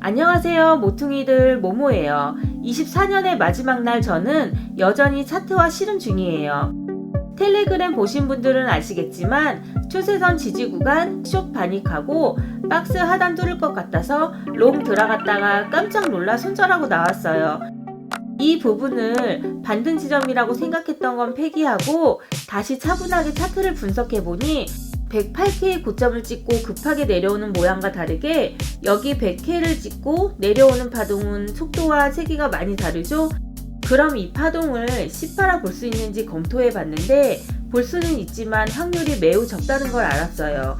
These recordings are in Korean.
안녕하세요 모퉁이들 모모예요. 24년의 마지막 날 저는 여전히 차트와 실험 중이에요. 텔레그램 보신 분들은 아시겠지만 초세선 지지 구간 숏 바닉하고 박스 하단 뚫을 것 같아서 롱 들어갔다가 깜짝 놀라 손절하고 나왔어요. 이 부분을 반등 지점이라고 생각했던 건 폐기하고 다시 차분하게 차트를 분석해보니 108K의 고점을 찍고 급하게 내려오는 모양과 다르게 여기 100K를 찍고 내려오는 파동은 속도와 세기가 많이 다르죠? 그럼 이 파동을 18화 볼수 있는지 검토해 봤는데 볼 수는 있지만 확률이 매우 적다는 걸 알았어요.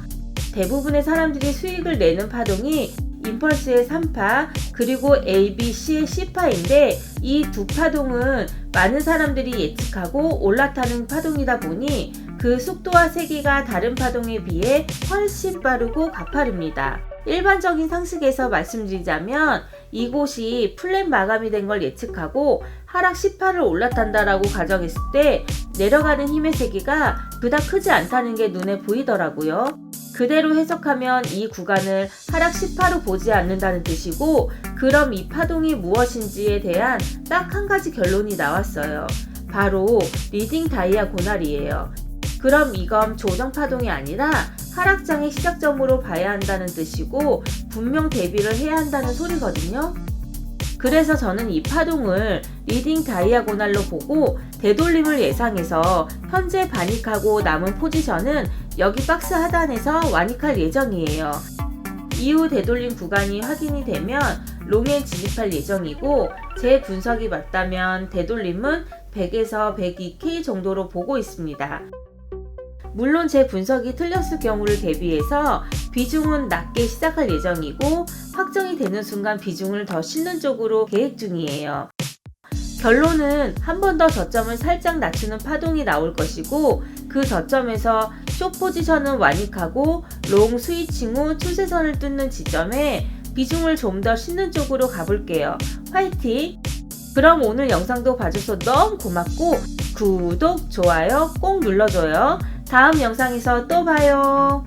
대부분의 사람들이 수익을 내는 파동이 임펄스의 3파 그리고 A, B, C의 C파인데 이 두 파동은 많은 사람들이 예측하고 올라타는 파동이다 보니 그 속도와 세기가 다른 파동에 비해 훨씬 빠르고 가파릅니다. 일반적인 상식에서 말씀드리자면 이곳이 플랫 마감이 된 걸 예측하고 하락 18을 올라탄다라고 가정했을 때 내려가는 힘의 세기가 그닥 크지 않다는 게 눈에 보이더라고요. 그대로 해석하면 이 구간을 하락 18로 보지 않는다는 뜻이고 그럼 이 파동이 무엇인지에 대한 딱 한 가지 결론이 나왔어요. 바로 리딩 다이아고날이에요. 그럼 이건 조정 파동이 아니라 하락장의 시작점으로 봐야 한다는 뜻이고 분명 대비를 해야 한다는 소리거든요. 그래서 저는 이 파동을 리딩 다이아고날로 보고 되돌림을 예상해서 현재 반익하고 남은 포지션은 여기 박스 하단에서 완익할 예정이에요. 이후 되돌림 구간이 확인이 되면 롱에 진입할 예정이고 제 분석이 맞다면 되돌림은 100에서 102K 정도로 보고 있습니다. 물론 제 분석이 틀렸을 경우를 대비해서 비중은 낮게 시작할 예정이고 확정이 되는 순간 비중을 더 실는 쪽으로 계획 중이에요. 결론은 한 번 더 저점을 살짝 낮추는 파동이 나올 것이고 그 저점에서 쇼 포지션은 완익하고 롱 스위칭 후 추세선을 뚫는 지점에 비중을 좀 더 싣는 쪽으로 가볼게요. 화이팅! 그럼 오늘 영상도 봐줘서 너무 고맙고 구독, 좋아요 꼭 눌러줘요. 다음 영상에서 또 봐요.